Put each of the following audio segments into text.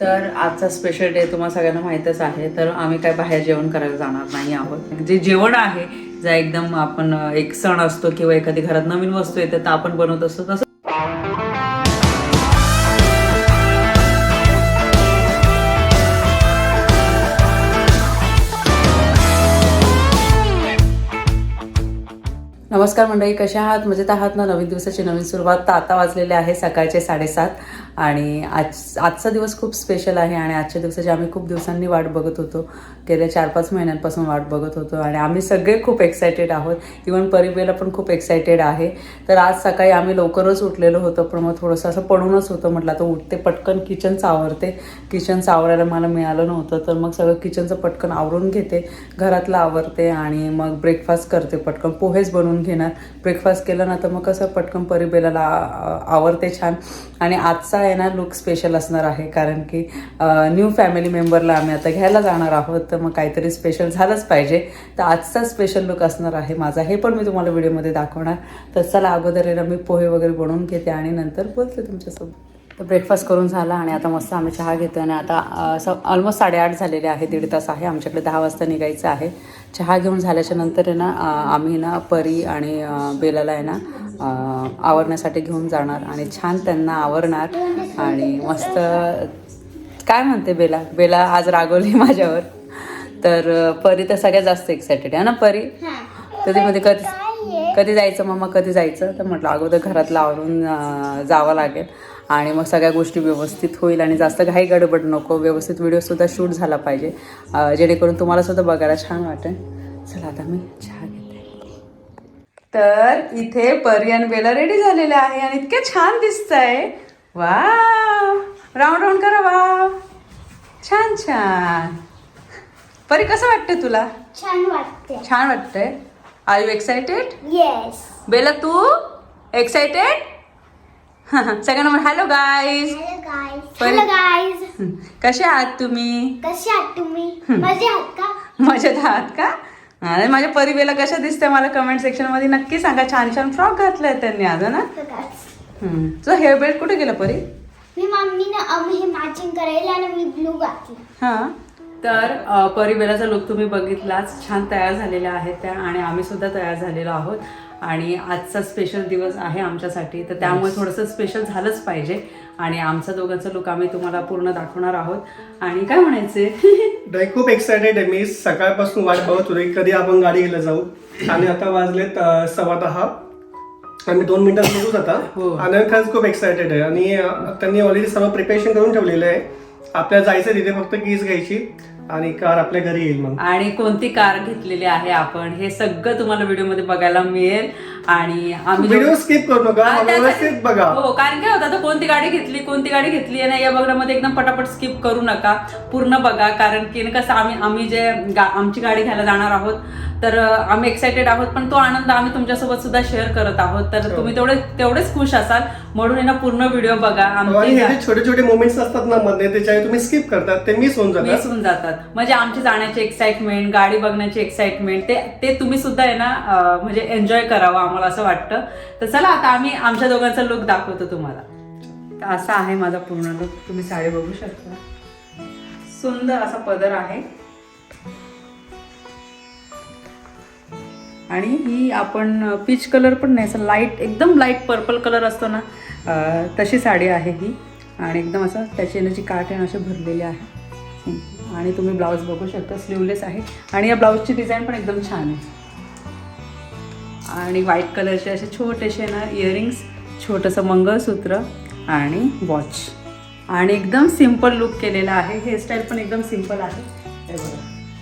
तर आजचा special day तुम्हाला सगळ्यांना माहीतच आहे. तर आम्ही काय बाहेर जेवण करायला जाणार नाही आहोत. जे जेवण आहे जर एकदम आपण एक सण असतो किंवा एखादी घरात नवीन वस्तू येते तर आपण बनवत असतो तसं नमस्कार मंडळी कशा आहात? मजेत आहात ना? नवीन दिवसाची नवीन सुरुवात. तर आता वाजलेले आहे सकाळचे साडेसात. आणि आज आजचा दिवस खूप स्पेशल आहे आणि आजच्या दिवसाची आम्ही खूप दिवसांनी वाट बघत होतो. गेल्या चार पाच महिन्यांपासून वाट बघत होतो आणि आम्ही सगळे खूप एक्सायटेड आहोत. इवन परिबेला पण खूप एक्सायटेड आहे. तर आज सकाळी आम्ही लवकरच उठलेलो होतो पण मग थोडंसं असं पडूनच होतं म्हटलं आता उठते पटकन किचनचं आवरते किचनचं आवरायला मला मिळालं नव्हतं तर मग सगळं किचनचं पटकन आवरून घेते. घरातलं आवरते आणि मग ब्रेकफास्ट करते पटकन. पोहेच बनवून घेणार. ब्रेकफास्ट केलं ना तर मग कसं पटकन परिबेला आवरते छान. आणि आजचा आहे ना लुक स्पेशल असणार आहे कारण की न्यू फॅमिली मेंबरला आम्ही आता घ्यायला जाणार आहोत तर मग काहीतरी स्पेशल झालंच पाहिजे. तर आजचा स्पेशल लुक असणार आहे माझा हे पण मी तुम्हाला व्हिडिओमध्ये दाखवणार. तर चला अगोदर ना मी पोहे वगैरे बनवून घेते आणि नंतर बोलते तुमच्यासोबत. तर ब्रेकफास्ट करून झाला आणि आता मस्त आम्ही चहा घेतो आणि आता ऑलमोस्ट साडेआठ झालेले आहे दीड तास आहे. आमच्याकडे दहा वाजता निघायचं आहे. चहा घेऊन झाल्याच्यानंतर आहे ना आम्ही ना परी आणि बेलाला आहे ना आवरण्यासाठी घेऊन जाणार आणि छान त्यांना आवरणार आणि मस्त काय म्हणते बेला? बेला आज रागवली माझ्यावर. तर परी तर सगळ्यात जास्त एक्सायटेड आहे ना परी? कधी मध्ये कधी कधी जायचं मम्मा कधी जायचं? तर म्हटलं अगोदर घरातलं आवरून अं, जावं लागेल. आणि मग सगळ्या गोष्टी व्यवस्थित होईल आणि जास्त घाई गडबड नको. व्यवस्थित व्हिडिओसुद्धा शूट झाला पाहिजे. जेणेकरून तुम्हाला सुद्धा बघायला छान वाटेल. चला आता मी घेते तर इथे परी आणि बेला रेडी झालेले आहे आणि इतके छान दिसतंय. वा राऊंड राऊंड करा वा छान छान! परी कसं वाटतंय तुला? छान वाटते छान वाटतंय? Are you excited yes Bela Tu excited सगळ्यांना hello guys hello guys hello guys कसे आहात तुम्ही? कसे आहात तुम्ही? मजे आहात का? मजेत आहात का? आणि माझ्या परिबेला कशा दिसते मला कमेंट सेक्शनमध्ये नक्की सांगा. छान छान फ्रॉक घातलाय त्यांनी आज ना. तुझं हेअर बेल्ट कुठे गेलं परी? मी मम्मीने हे मॅचिंग करायला आणि मी ब्लू घातला. हां. तर परिबेलाचा लुक तुम्ही बघितलाच. छान तयार झालेल्या आहेत त्या आणि आम्ही सुद्धा तयार झालेलो आहोत. आणि आजचा स्पेशल दिवस आहे आमच्यासाठी. तर त्यामुळे थोडंसं स्पेशल झालंच पाहिजे. आणि आमचा दोघांचा लुक आम्ही तुम्हाला पूर्ण दाखवणार आहोत. आणि काय म्हणायचे? खूप एक्सायटेड आहे मी. सकाळपासून वाट बघत होते. कधी आपण गाडी घ्यायला जाऊ? आणि आता वाजलेत सव्वा दहा. आम्ही दोन मिनिटात निघूच आता. हो. आणि खरंच खूप एक्सायटेड आहे. आणि त्यांनी ऑलरेडी सर्व प्रिपरेशन करून ठेवलेलं आहे. आपल्याला जायचं तिथे फक्त कीज घ्यायची. आणि कार आपल्या घरी येईल मग. आणि कोणती कार घेतलेली आहे आपण हे सगळं तुम्हाला व्हिडिओमध्ये बघायला मिळेल. आणि आम्ही व्हिडिओ स्किप करू नका हा, त्यासाठी- व्यवस्थित बघा. हो कारण काय होतं आता कोणती गाडी घेतली कोणती गाडी घेतली आहे ना या बघण्यामध्ये एकदम पटापट स्किप करू नका. पूर्ण बघा कारण की ना कसं आम्ही आम्ही जे गा- आमची गाडी घ्यायला जाणार आहोत तर आम्ही एक्सायटेड आहोत पण तो आनंद आम्ही तुमच्यासोबत सुद्धा शेअर करत आहोत. तर हो. तुम्ही तेवढे तेवढेच खुश असाल. म्हणून ना पूर्ण व्हिडिओ बघा. हे छोटे छोटे मोमेंट्स असतात ना मध्ये त्याच्या तुम्ही स्किप करतात. ते मिस होऊन जातात. मिस होऊन जातात. म्हणजे आमची जाण्याची एक्साइटमेंट गाडी बघण्याची एक्साइटमेंट ते ते तुम्ही सुद्धा आहे ना म्हणजे एन्जॉय करावं आम्हाला असं वाटतं. तर चला आता आम्ही आमच्या दोघांचा लुक दाखवतो तुम्हाला. तर असा आहे माझा पूर्ण लुक तुम्ही साडी बघू शकता. सुंदर असा पदर आहे. आणि ही आपण पीच कलर पण नाही असं लाइट एकदम लाइट पर्पल कलर असतो ना तशी साडी आहे ही. आणि एकदम असं त्याची एनर्जी काट आहे ना अशी भरलेली आहे. आणि तुम्ही ब्लाऊज बघू शकता स्लीवलेस आहे. आणि या ब्लाऊजची डिझाईन पण एकदम छान आहे. आणि व्हाईट कलरचे असे छोटेसे ना इयरिंग्स छोटंसं मंगळसूत्र आणि वॉच आणि एकदम सिंपल लुक केलेला आहे. हेअरस्टाईल पण एकदम सिंपल आहे.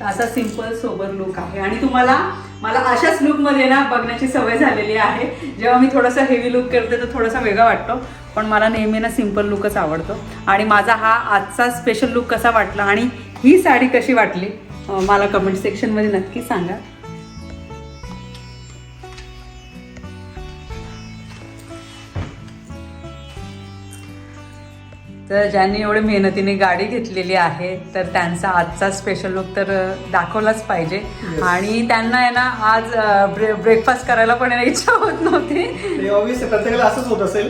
असा सिंपल सोबर लुक आहे. आणि तुम्हाला मला अशाच लुकमध्ये ना बघण्याची सवय झालेली आहे. जेव्हा मी थोडासा हेवी लुक करते तर थोडासा वेगळा वाटतो. पण मला नेहमी ना सिंपल लुकच आवडतो. आणि माझा हा आजचा स्पेशल लुक कसा वाटला आणि ही साडी कशी वाटली मला कमेंट सेक्शनमध्ये नक्की सांगा. तर ज्यांनी एवढे मेहनतीने गाडी घेतलेली आहे तर त्यांचा आजचा स्पेशल लुक तर दाखवलाच पाहिजे. आणि त्यांना आहे ना आज ब्रेकफास्ट करायला पण इच्छा होत नव्हती. ऑब्विस प्रत्येकाला असंच होत असेल.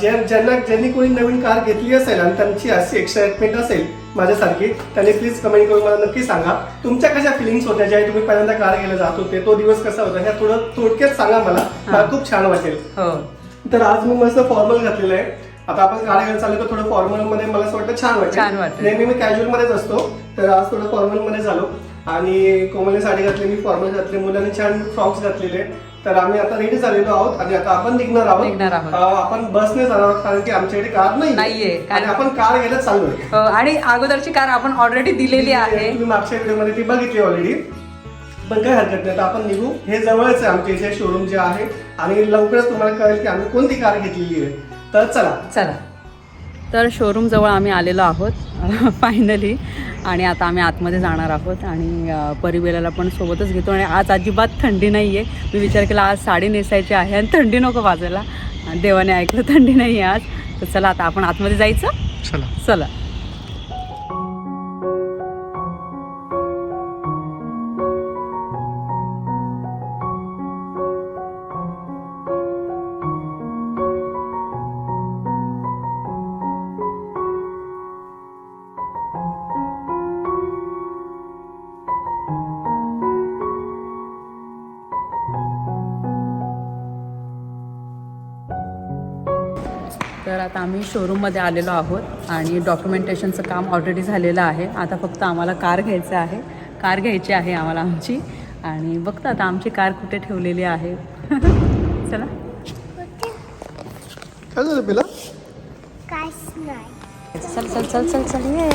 ज्यांना ज्यांनी कोणी नवीन कार घेतली असेल आणि त्यांची अशी एक्साइटमेंट असेल माझ्यासारखी त्यांनी प्लीज कमेंट करून मला नक्की सांगा. तुमच्या कशा फिलिंग्स होत्या? ज्या तुम्ही पहिल्यांदा कार घ्यायला जात होते तो दिवस कसा होता? ह्या थोडं थोडक्यात सांगा मला. मला खूप छान वाटेल. हो. तर आज मी मस्त फॉर्मल घातलेलं आहे. आता आपण गाडी घ्यायला चाललो तर थोडं फॉर्मलमध्ये मला असं वाटतं छान वाटेल. नेहमी मी कॅज्युअल मध्येच असतो तर आज थोडं फॉर्मलमध्ये झालो. आणि कोमलने साडी घातली मी फॉर्मल घातली मुलांनी छान फ्रॉक्स घातलेले. तर आम्ही आता रेडी झालेलो आहोत आणि आता आपण निघणार आहोत. निघणार आहोत. अं, आपण बसने जाणार आहोत कारण की आमच्याकडे कार नाही नाहीये. आणि आपण कार घ्यायला चाललोय. हो, आणि अगोदरची कार आपण ऑलरेडी दिलेली आहे. तुम्ही मागच्या व्हिडिओमध्ये ती बघितली ऑलरेडी पण काही हरकत नाही आता आपण निघू. हे जवळच आहे आमच्या इथे शोरूम जे आहे. आणि लवकरच तुम्हाला कळेल की आम्ही कोणती कार घेतलेली आहे. तर चला. चला. तर शोरूम जवळ आम्ही आलेलो आहोत. फायनली आणि आता आम्ही आतमध्ये जाणार आहोत. आणि परिवेलाला पण सोबतच घेतो. आणि आज अजिबात थंडी नाही आहे मी विचार केला आज साडी नेसायची आहे आणि थंडी नको वाजायला. आणि देवाने ऐकलं थंडी नाही आहे आज. तर चला आता आपण आतमध्ये जायचं? चला. चला. आता आम्ही शोरूममध्ये आलेलो आहोत आणि डॉक्युमेंटेशनचं काम ऑलरेडी झालेलं आहे. आता फक्त आम्हाला कार घ्यायचं आहे. कार घ्यायची आहे आम्हाला आमची. आणि बघता आता आमची कार कुठे ठेवलेली आहे. चला. काय झालं पिला? चल चल चल चल चल ये.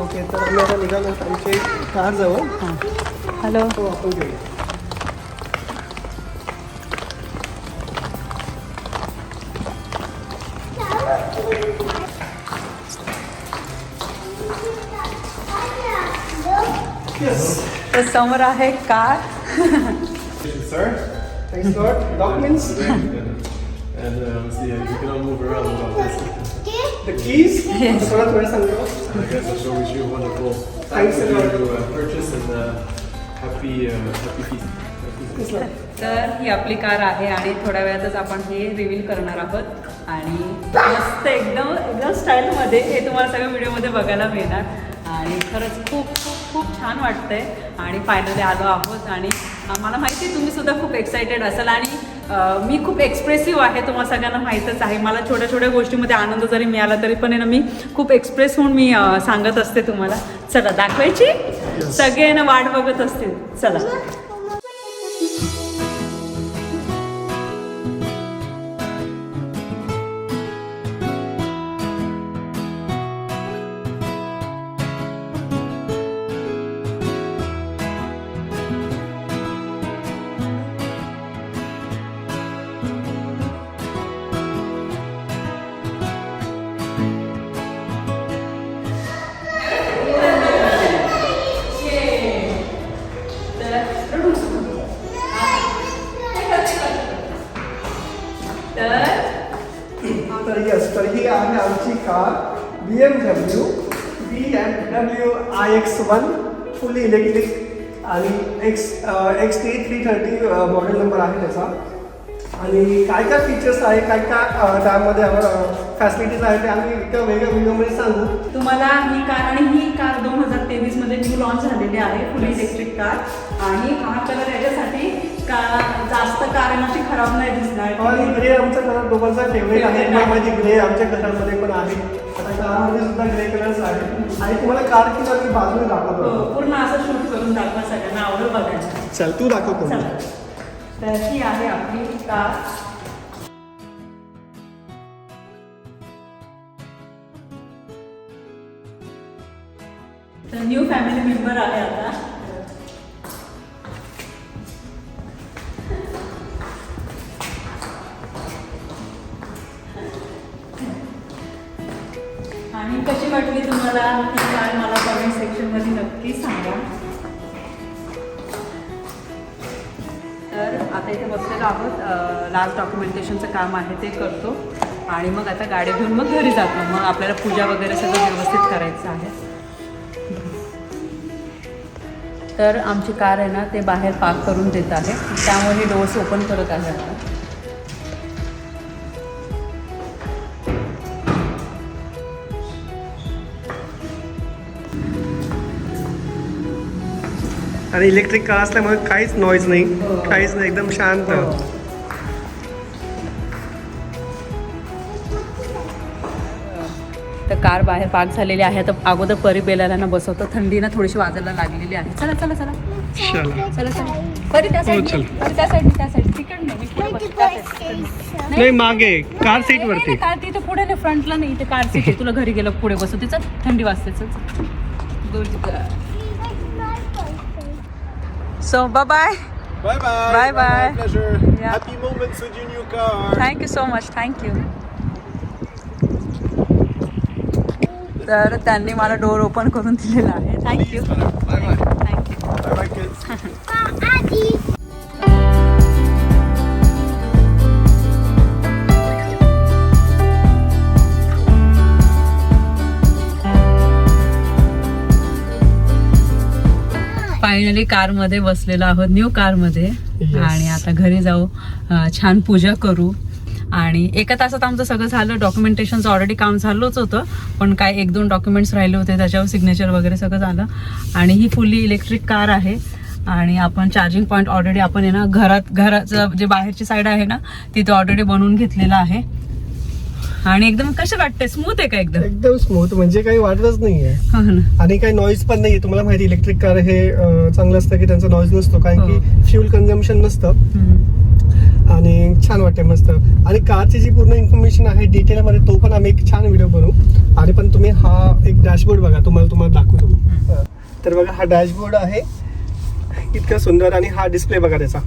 ओके तर आम्ही आता निघालो आमचे कार जवळ. हां. Hello happy feast. Yes, sir. तर ही आपली कार आहे आणि थोड्या वेळातच आपण हे रिव्हील करणार आहोत. आणि मस्त एकदम एकदम स्टाईलमध्ये हे तुम्हाला सगळ्या व्हिडिओमध्ये बघायला मिळणार. आणि खरंच खूप खूप खूप छान वाटतंय. आणि फायनली आलो आहोत आणि मला माहिती आहे तुम्ही सुद्धा खूप एक्सायटेड असाल आणि मी खूप एक्सप्रेसिव्ह आहे तुम्हाला सगळ्यांना माहीतच आहे. मला छोट्या छोट्या गोष्टीमध्ये आनंद जरी मिळाला तरी पण आहे ना मी खूप एक्सप्रेस होऊन मी सांगत असते तुम्हाला. चला दाखवायची? सगळे ना वाट बघत असतील. चला. I X one fully electric आणि X X T three thirty model number आहे त्याचा. आणि काय काय फीचर्स आहे काय काय त्यामध्ये फॅसिलिटीज आहे ते आम्ही एका वेगळ्या व्हिडिओमध्ये सांगू. तुम्हाला ही कार आणि ही कार दोन हजार तेवीसमध्ये न्यू लॉन्च झालेली आहे फुल इलेक्ट्रिक कार आणि हा कलर याच्यासाठी का जास्त कार आहे ना अशी खराब नाही दिसणार. आणि ग्रे आमच्या घरात दोघांचा फेवरेट आहे. Favorite आहे. माझी ग्रे आमच्या घरामध्ये पण आहे. आता कारमध्ये सुद्धा ग्रे कलर्स आहे आणि तुम्हाला कार किंवा मी बाजूने दाखवतो. हो, पूर्ण असं शूट करून दाखवा सगळ्यांना. आवडेल बघायला चल तू दाखव चला. तर ही आहे आपली कार तर न्यू फॅमिली मेंबर आहे आता. तुम्हाला ही कार मला कमेंट सेक्शनमध्ये नक्की सांगा. तर आता इथे बसलेलो आहोत. लास्ट डॉक्युमेंटेशनचं काम आहे ते करतो. आणि मग आता गाडी घेऊन मग घरी जातो. मग आपल्याला पूजा वगैरे सगळं व्यवस्थित करायचं आहे. तर आमची कार आहे ना ते बाहेर पार्क करून देत आहे. त्यामुळे हे डोअर्स ओपन करत आहे आता. आणि इलेक्ट्रिक कार असल्यामुळे काहीच नॉईज नाही. काहीच नाही एकदम शांत. तर कार बाहेर पार्क झालेली आहे. तर अगोदर परी बेलाला ना बसवतो. थंडी ना थोडीशी वाजायला लागलेली आहे. चला चला चला. चला. चला चला. परी त्या साईड. परी त्या साईड त्या साईड तिकडनं. नाही मागे. कार सीट वरती. कार तिथे पुढे नाही फ्रंटला नाही. इथे कार सीट आहे. तुला घरी गेलं पुढे बसू तिचं थंडी वाजते. चल Good so bye Bye bye. Bye bye. My pleasure. Yeah. Happy moments with your new car. Thank you so much thank you तर त्यांनी मला डोर ओपन करून दिलेला आहे thank you Bye bye. Thank you Bye bye, finally कारमध्ये बसलेलो आहोत new कारमध्ये. आणि आता घरी जाऊ छान पूजा करू. आणि एका तासात आमचं सगळं झालं डॉक्युमेंटेशनचं ऑलरेडी काम झालंच होतं. पण काय एक दोन डॉक्युमेंट्स राहिले होते त्याच्यावर सिग्नेचर वगैरे सगळं झालं. आणि ही फुल्ली इलेक्ट्रिक कार आहे. आणि आपण चार्जिंग पॉईंट ऑलरेडी आपण आहे ना घरात घराचं जे बाहेरची साईड आहे ना तिथे ऑलरेडी बनवून घेतलेलं आहे. आणि एकदम कसं वाटतंय? स्मूथ आहे का एकदम? एकदम स्मूथ म्हणजे काही वाटतच नाहीये. हो ना. आणि काही नॉईज पण नाहीये. तुम्हाला माहिती इलेक्ट्रिक कार हे अं, चांगलं असतं की त्यांचा नॉईज नसतो कारण हो. की फ्युल कन्झम्पशन नसतं. हम्म. आणि छान वाटते मस्त. आणि कारची जी पूर्ण इन्फॉर्मेशन आहे डिटेल मध्ये तो पण आम्ही एक छान व्हिडिओ बनवू. आणि पण तुम्ही हा एक डॅशबोर्ड बघा तुम्हाला तुम्हाला दाखवतो. तर बघा हा डॅशबोर्ड आहे. इतका सुंदर आणि हा डिस्प्ले बघा त्याचा.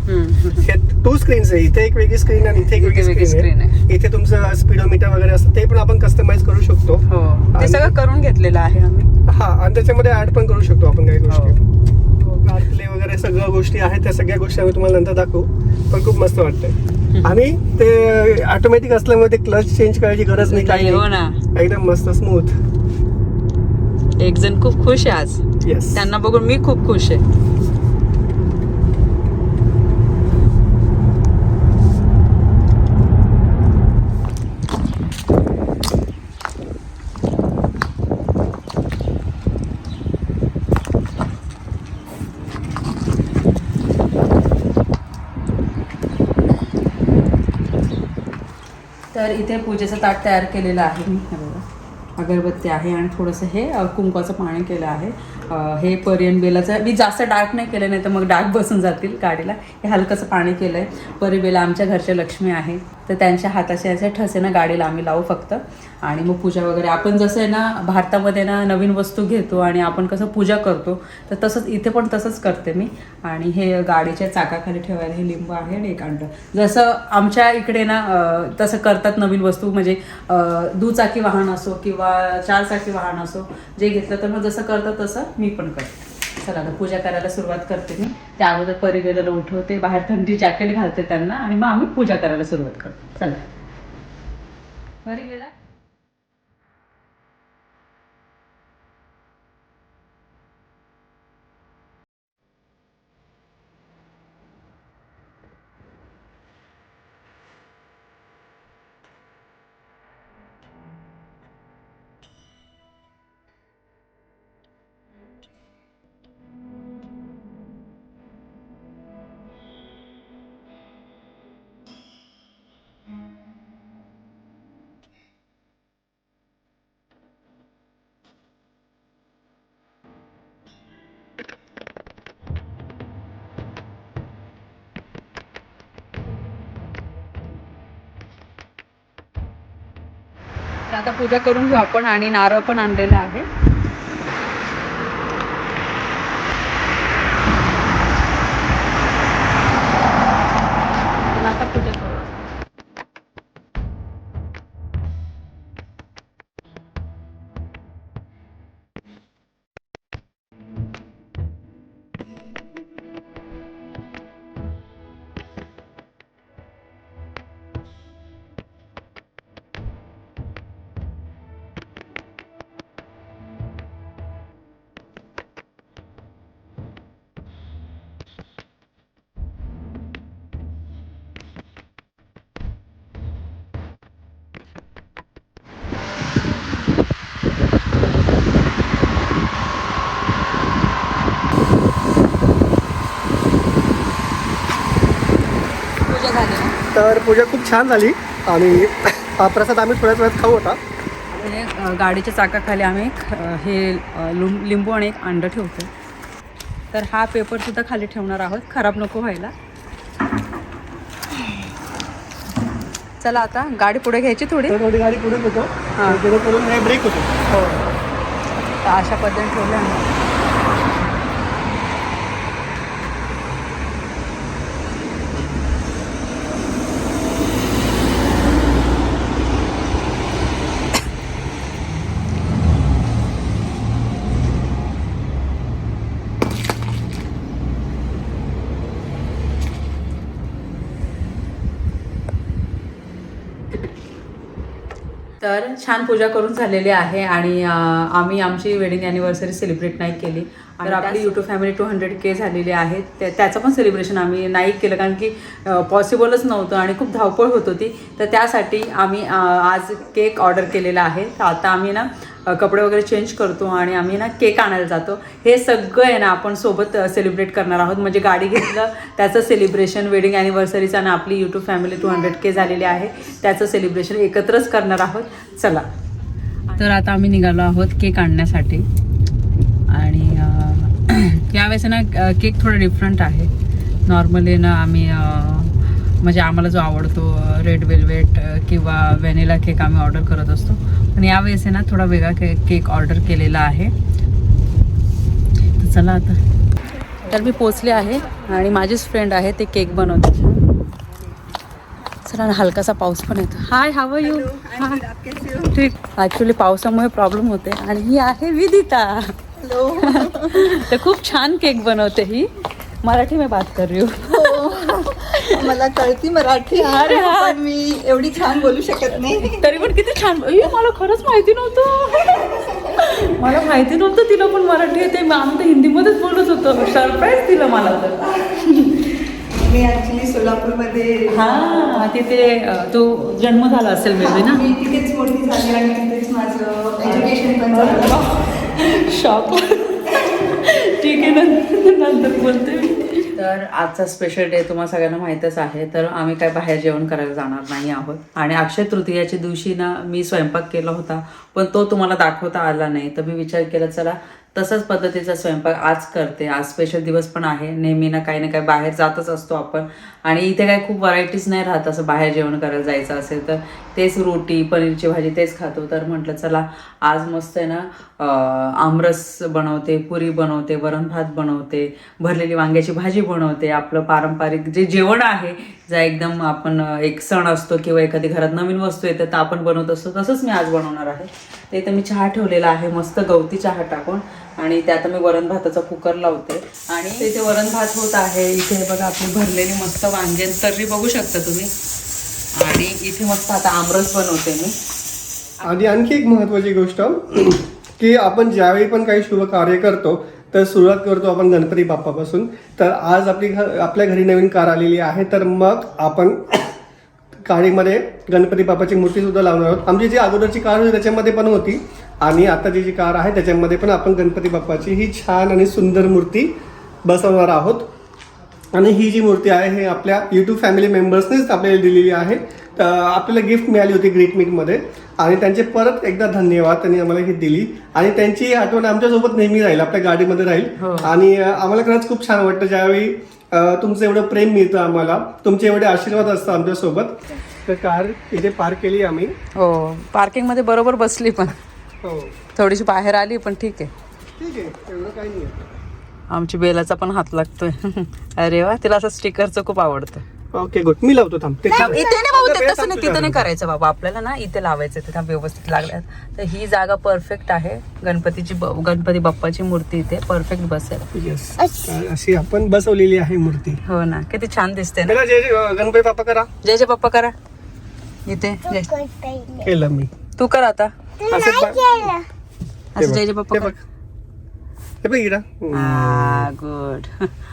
हे टू स्क्रीन्स आहे. इथे एक वेगळी स्क्रीन आणि इथे एक वेगळी स्क्रीन आहे. इथे तुमचं स्पीडोमीटर वगैरे असतं ते पण आपण कस्टमाइज करू शकतो. हो. ते सगळं करून घेतलेलं आहे आम्ही. हा आणि त्याच्यामध्ये ऍड पण करू शकतो आपण काही गोष्टी. हो. कार प्ले वगैरे सगळ्या गोष्टी आहेत त्या सगळ्या गोष्टी आम्ही तुम्हाला नंतर दाखवू. पण खूप मस्त वाटतंय. आणि ते ऑटोमॅटिक असल्यामुळे ते क्लच चेंज करायची गरज नाही काही हो एकदम मस्त स्मूथ एक जण खूप खुश आहे आज. त्यांना बघून मी खूप खुश आहे. इथे पूजेचं ताट तयार केलेलं आहे. मी अगरबत्ती आहे आणि थोडंसं हे कुंकवाचं पाणी केलं आहे. हे पर्यन बेलाचं मी जास्त डार्क नाही केलं नाही तर मग डार्क बसून जातील गाडीला. हे हलकंसं पाणी केलं आहे परिबेला आमच्या घरच्या लक्ष्मी आहे. तर त्यांच्या हाताचे असे ठसे ना गाडीला आम्ही लावू फक्त. आणि मग पूजा वगैरे आपण जसं आहे ना भारतामध्ये ना नवीन वस्तू घेतो आणि आपण कसं पूजा करतो तर तसंच इथे पण तसंच करते मी. आणि हे गाडीच्या चाकाखाली ठेवायला हे लिंब आहे आणि एक अंड. जसं आमच्या इकडे ना तसं करतात नवीन वस्तू म्हणजे दुचाकी वाहन असो किंवा चारचाकी वाहन असो जे घेतलं तर मग जसं करतं तसं मी पण करते. चला आता पूजा करायला सुरुवात करते मी. त्या अगोदर परिवेला उठवते बाहेर थंडी जॅकेट घालते त्यांना आणि मग आम्ही पूजा करायला सुरुवात करतो. चला. परिवेला तर आता पूजा करून घेऊ आपण आणि नारळ पण आणलेला आहे. तर पूजा खूप छान झाली आणि हा प्रसाद आम्ही थोड्याच वेळात खाऊ होता गाडीच्या चाकाखाली आम्ही हे अ, लुं- लिंबू आणि एक अंडं ठेवतो तर हा पेपर सुद्धा खाली ठेवणार आहोत. खराब नको व्हायला. चला आता गाडी पुढे घ्यायची थोडी. थोडी गाडी पुढे होतो हां. हे ब्रेक होतो. हो. अशा पद्धतीने ठेवलं तर छान पूजा करून झालेली आहे आणि आम्ही आमची वेडिंग अॅनिव्हर्सरी सेलिब्रेट नाही केली. तर आपली YouTube family two hundred K झालेली आहे. त्या- त्याचं पण सेलिब्रेशन आम्ही नाही केलं कारण की पॉसिबलच नव्हतं आणि खूप धावपळ होत होती. तर त्यासाठी आम्ही आज केक ऑर्डर केलेला आहे. तर आता आम्ही ना कपडे वगैरे चेंज करतो आणि आम्ही ना केक आणायला जातो. हे सगळं आहे ना आपण सोबत सेलिब्रेट करणार आहोत. म्हणजे गाडी घेतलं त्याचं सेलिब्रेशन वेडिंग ॲनिव्हर्सरीचं आणि आपली YouTube family two hundred K झालेली आहे. त्याचं सेलिब्रेशन एकत्रच करणार आहोत. चला. तर आता आम्ही निघालो आहोत केक आणण्यासाठी. आणि यावेळेस ना केक थोडा डिफरंट आहे. नॉर्मली ना आम्ही म्हणजे आम्हाला जो आवडतो रेड वेल्वेट किंवा व्हॅनिला केक आम्ही ऑर्डर करत असतो. पण यावेळेस आहे ना थोडा वेगळा के केक ऑर्डर केलेला आहे. तर चला आता. तर मी पोचले आहे आणि माझीच फ्रेंड आहे ते केक बनवते चला ना हलकासा पाऊस पण येतो. हाय हाव यू ठीक ॲक्च्युली पावसामुळे प्रॉब्लेम होते. आणि ही आहे विदिता. तर खूप छान केक बनवते ही. मराठी में बात कर रही हूँ मला कळती मराठी. अरे हा. पण मी एवढी छान बोलू शकत नाही. तरी पण किती छान. अय्यो, मला खरंच माहिती नव्हतं. मला माहिती नव्हतं तिला पण मराठी येते. मग आम्ही तर हिंदीमध्येच बोलत होतो. सरप्राईज दिलं मला तर. मी ऍक्च्युली सोलापूरमध्ये हा तिथे अं, तो जन्म झाला असेल मे बी ना मी तिथेच मोठी झाली आणि तिथेच माझं एज्युकेशन पण झालं. शॉक ठीक आहे नंतर नंतर बोलते. तर आजचा स्पेशल डे तुम्हाला सगळ्यांना माहीतच आहे. तर आम्ही काय बाहेर जेवण करायला जाणार नाही आहोत. आणि अक्षय तृतीयाच्या दिवशी ना मी स्वयंपाक केला होता पण तो तुम्हाला दाखवता आला नाही. तर मी विचार केला चला तसंच पद्धतीचा स्वयंपाक आज करते. आज स्पेशल दिवस पण आहे. नेहमी ना काही ना काही बाहेर जातच असतो आपण. आणि इथे काही खूप व्हरायटीज नाही राहत. असं बाहेर जेवण करायला जायचं असेल तर तेच रोटी पनीरची भाजी तेच खातो. तर म्हटलं चला आज मस्त आहे ना आमरस बनवते पुरी बनवते वरण भात बनवते भरलेली वांग्याची भाजी बनवते. आपलं पारंपरिक जे जेवण आहे जा एकदम आपण एक सण असतो किंवा एखादी घरात नवीन वस्तू येते तर आपण बनवत असतो. तसंच मी आज बनवणार आहे. ते इथं मी चहा ठेवलेला आहे. मस्त गवती चहा टाकून. आणि त्यात मी वरण भाताचा कुकर लावते. आणि इथे वरण भात होत आहे. इथे हे बघा आपली भरलेली मस्त वांगे तर्री बघू शकता तुम्ही. आणि इथे मस्त आता आमरस बनवते मी. आणि आणखी एक महत्वाची गोष्ट की आपण ज्यावेळी पण काही शुभ कार्य करतो तर सुरुवात करतो आपण गणपती बाप्पापासून. तर आज आपली घ- आपल्या घरी नवीन कार आलेली आहे तर मग आपण कारमध्ये गणपती बाप्पाची मूर्ती सुद्धा लावणार आहोत. आमची जी अगोदरची कार होती त्याच्यामध्ये पण होती. आणि आता जी जी कार आहे त्याच्यामध्ये पण आपण गणपती बाप्पाची ही छान आणि सुंदर मूर्ती बसवणार आहोत. आणि ही जी मूर्ती आहे हे आपल्या यूट्यूब फॅमिली मेंबर्सनेच आपल्याला दिलेली आहे. तर आपल्याला गिफ्ट मिळाली होती ग्रीट मीटमध्ये आणि त्यांचे परत एकदा धन्यवाद त्यांनी आम्हाला ही दिली. आणि त्यांची ही आठवण आमच्यासोबत नेहमी राहील आपल्या गाडीमध्ये राहील. आणि अं, आम्हाला खरंच खूप छान वाटतं. ज्यावेळी तुमचं एवढं प्रेम मिळतं आम्हाला. तुमचे एवढे आशीर्वाद असतात आमच्यासोबत. तर कार इथे पार्क केली आम्ही. हो पार्किंगमध्ये बरोबर बसली पण. हो. थोडीशी बाहेर आली पण ठीक आहे. ठीक आहे एवढं काही नाही. आमची बेलाचा पण हात लागतोय. अरे वा तिला असं स्टिकरचं खूप आवडतं. ओके गुड मी लावतो थांब. ते थांब, इथे नाही बाबा ते तसं नाही तिथं नाही करायचं बाबा. आपल्याला ना इथे लावायचं तिथे व्यवस्थित लागल्या तर ही जागा परफेक्ट आहे. गणपतीची ब- गणपती बाप्पाची मूर्ती इथे परफेक्ट बसेल. येस अशी. आपण बसवलेली आहे मूर्ती. हो ना. किती छान दिसते ना. त्याला जे जे, अं, गणपती बाप्पा करा. जय जय पप्पा करा. इथे जय. केलं मी. तू कर आता. असे असं जय जय पप्पा हे कर. हे बघ गुड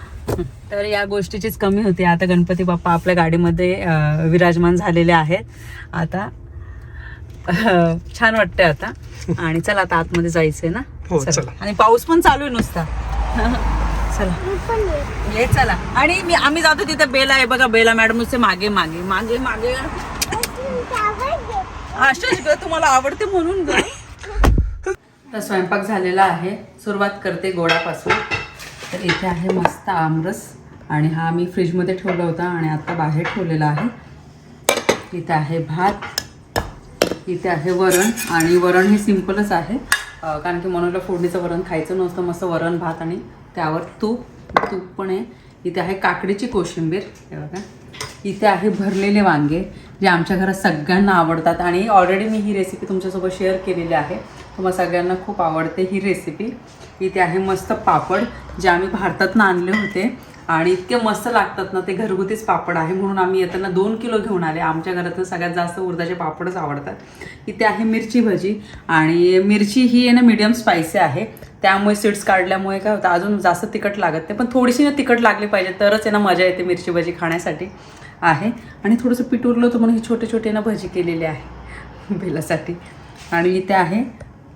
तर या गोष्टीचीच कमी होती. आता गणपती बाप्पा आपल्या गाडीमध्ये विराजमान झालेले आहेत. आता छान वाटतंय आता. आणि चला आता आतमध्ये जायचंय ना? हो, चला. आणि पाऊस पण चालू आहे नुसता. चला. ये चला. आणि मी आम्ही जातो तिथे बेला आहे बघा. बेला मॅडम नुसते मागे मागे मागे मागे. आशिष ग तुम्हाला आवडते म्हणून ग. तर स्वयंपाक झालेला आहे. सुरुवात करते गोडापासून. तर इथे आहे मस्त आमरस आणि हा मी फ्रीजमध्ये ठेवला होता आणि आत्ता बाहेर ठेवलेला आहे. इथे आहे भात इथे आहे वरण आणि वरण हे सिम्पलच आहे. कारण की मनोला फोडणीचं वरण खायचं नसतं मस्त वरण भात आणि त्यावर तूप तूप पण आहे. इथे आहे काकडीची कोशिंबीर हे बघा. इथे आहे भरलेले वांगे जे आमच्या घरात सगळ्यांना आवडतात आणि ऑलरेडी मी ही रेसिपी तुमच्यासोबत शेअर केलेली आहे. तुम्हाला सगळ्यांना खूप आवडते ही रेसिपी इथे आहे मस्त पापड जे आम्ही भारतातनं आणले होते. आणि इतके मस्त लागतात ना ते घरगुतीच पापड आहे. म्हणून आम्ही येताना दोन किलो घेऊन आले. आमच्या घरातून सगळ्यात जास्त उर्दाचे पापडच आवडतात. इथे आहे मिरची भजी. आणि मिरची ही आहे ना मिडियम स्पायसी आहे. त्यामुळे सीड्स काढल्यामुळे काय होतं अजून जास्त तिखट लागत नाही. पण थोडीशी ना तिखट लागली पाहिजे तरच आहे ना मजा येते मिरची भजी खाण्यासाठी. आहे. आणि थोडंसं पीठ उरलं होतं म्हणून ही छोटे छोटे ना भजी केलेली आहे. बेलासाठी. आणि इथे आहे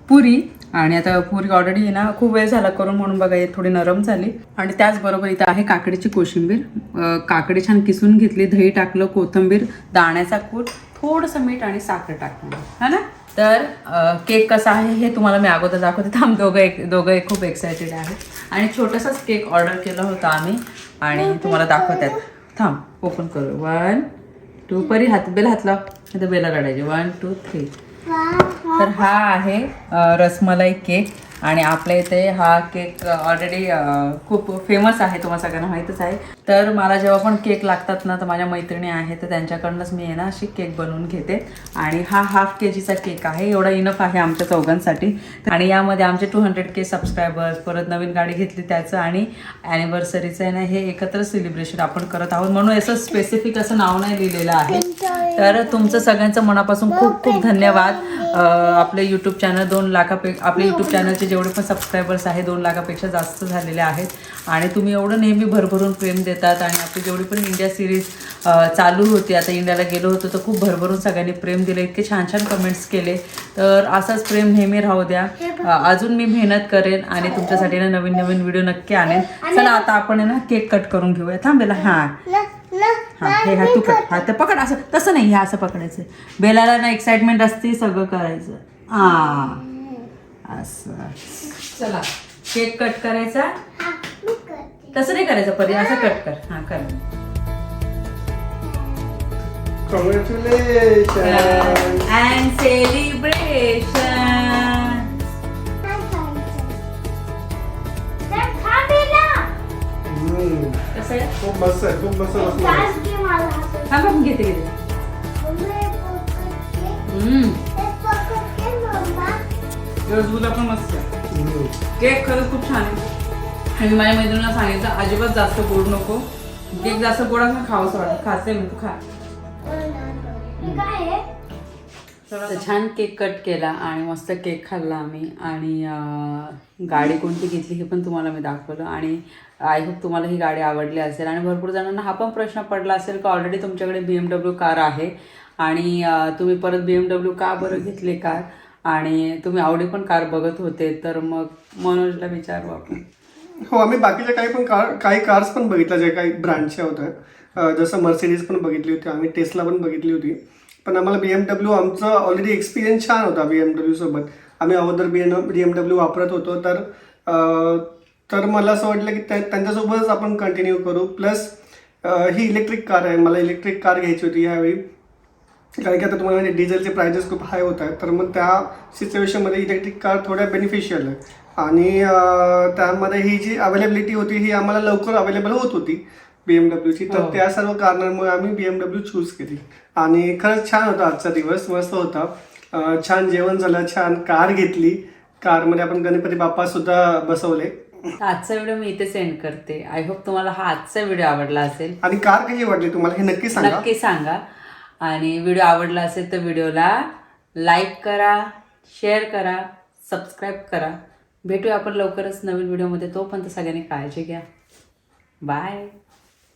पुरी. आणि आता पुरी ऑलरेडी ना खूप वेळ झाला करून म्हणून बघा हे थोडी नरम झाली. आणि त्याचबरोबर इथं आहे काकडीची कोशिंबीर. काकडी छान किसून घेतली दही टाकलं कोथिंबीर दाण्याचा कूट थोडंसं मीठ आणि साखर टाकलं है ना? तर केक कसा आहे हे तुम्हाला मी अगोदर दाखवते. थांब दोघं एक दोघं एक खूप एक्सायटेड आहे आणि छोटासाच केक ऑर्डर केला होता आम्ही. आणि तुम्हाला दाखवतात थांब ओपन करू. वन टू परी हात बेल हातला. आता बेला काढायचे. वन टू थ्री तर हा आहे रसमलाई केक. आणि आपल्या इथे हा केक ऑलरेडी खूप फेमस आहे तुम्हाला सगळ्यांना माहीतच आहे. तर मला जेव्हा पण केक लागतात ना तर माझ्या मैत्रिणी आहेत तर त्यांच्याकडनंच मी आहे ना अशी केक बनवून घेते. आणि हा हाफ के जीचा केक आहे एवढा इनफ आहे आमच्या चौघांसाठी. आणि यामध्ये आमचे टू हंड्रेड के सबस्क्रायबर्स परत नवीन गाडी घेतली त्याचं आणि ॲनिव्हर्सरीचं आहे ना हे एकत्र सेलिब्रेशन आपण करत आहोत. म्हणून असं स्पेसिफिक असं नाव नाही लिहिलेलं आहे. तर तुमचं सगळ्यांचं मनापासून खूप खूप धन्यवाद. आपले यूट्यूब चॅनल दोन लाखापे आपले यूट्यूब चॅनलचे जेवढे पण सबस्क्रायबर्स आहे दोन लाखापेक्षा जास्त झालेले आहेत. आणि तुम्ही एवढं नेहमी भरभरून प्रेम देतात आणि आपली जेवढी पण इंडिया सिरीज चालू होती आता इंडियाला गेलो होतो तर खूप भरभरून सगळ्यांनी प्रेम दिलं इतके छान छान कमेंट्स केले. तर असंच प्रेम नेहमी राहू द्या. अजून मी मेहनत करेन आणि तुमच्यासाठी ना नवीन नवीन व्हिडिओ नक्की आणेन. चला आता आपण ना केक कट करून घेऊया. थांबेला हां. हा हे हा तू कर. हा ते पकड असं तसं नाही हे असं पकडायचं. बेलाला ना एक्साइटमेंट असते सगळं करायचं. हा. असं चला केक कट करायचा हा, मी करते. तसं नाही करायचं परी असं कट कर हा कर कॉंग्रॅच्युलेशन अँड सेलिब्रेशन. कसं आहे खूप मस्त आहे खूप मस्त. हा बघ घेते घेते हे. हम्म. रसगुल्ला पण मस्त आहे केक खरंच खूप छान आहे. आणि माझ्या मैत्रिणीला सांगितलं अजिबात जास्त गोड नको. केक जास्त गोड असं खावंसं वाटतं. खासे मी तू खा. तर छान केक कट केला आणि मस्त केक खाल्ला आम्ही. आणि गाडी कोणती घेतली हे पण तुम्हाला मी दाखवलं. आणि आय होप तुम्हाला ही गाडी आवडली असेल. आणि भरपूर जणांना हा पण प्रश्न पडला असेल की ऑलरेडी तुमच्याकडे बी एम डब्ल्यू कार आहे. आणि तुम्ही परत बी एम डब्ल्यू का बरं घेतले कार आणि तुम्ही आवडी पण कार बघत होते तर मग मनोजला विचारू आपण. हो आम्ही बाकीच्या काही पण कार काही कार्स पण बघितल्या ज्या काही ब्रँडच्या होत्या जसं मर्सिडीज पण बघितली होती आम्ही टेस्ला पण बघितली होती. पण आम्हाला बी एम डब्ल्यू आमचं ऑलरेडी एक्सपिरियन्स छान होता बी एम डब्ल्यूसोबत आम्ही अगोदर B M B M W वापरत होतो तर तर मला असं वाटलं की त्यांच्यासोबतच आपण कंटिन्यू करू. प्लस ही इलेक्ट्रिक कार आहे मला इलेक्ट्रिक कार घ्यायची होती यावेळी. कारण की आता तुम्हाला म्हणजे डिझेलचे प्राइजेस खूप हाय होत आहेत. तर मग त्या सिच्युएशनमध्ये इलेक्ट्रिक कार थोड्या बेनिफिशियल आहे आणि त्यामध्ये ही जी अवेलेबिलिटी होती ही आम्हाला लवकर अवेलेबल होत होती बी एम डब्ल्यूची तर हो. त्या सर्व कारणांमुळे आम्ही बी एम डब्ल्यू चूज केली. आणि खरंच छान होता आजचा दिवस. मस्त होता. छान जेवण झालं छान कार घेतली. कारमध्ये आपण गणपती बाप्पा सुद्धा बसवले. आजचा व्हिडिओ मी इथे सेंड करते. आय होप तुम्हाला हा आजचा व्हिडिओ आवडला असेल. आणि कार कशी वाटली? तुम्हाला हे नक्की सांगा. नक्की सांगा. आणि व्हिडिओ आवडला असेल तर व्हिडिओला लाईक करा शेअर करा सबस्क्राईब करा. भेटूया आपण लवकरच नवीन व्हिडिओमध्ये. तोपर्यंत सगळ्यांनी काळजी घ्या. बाय.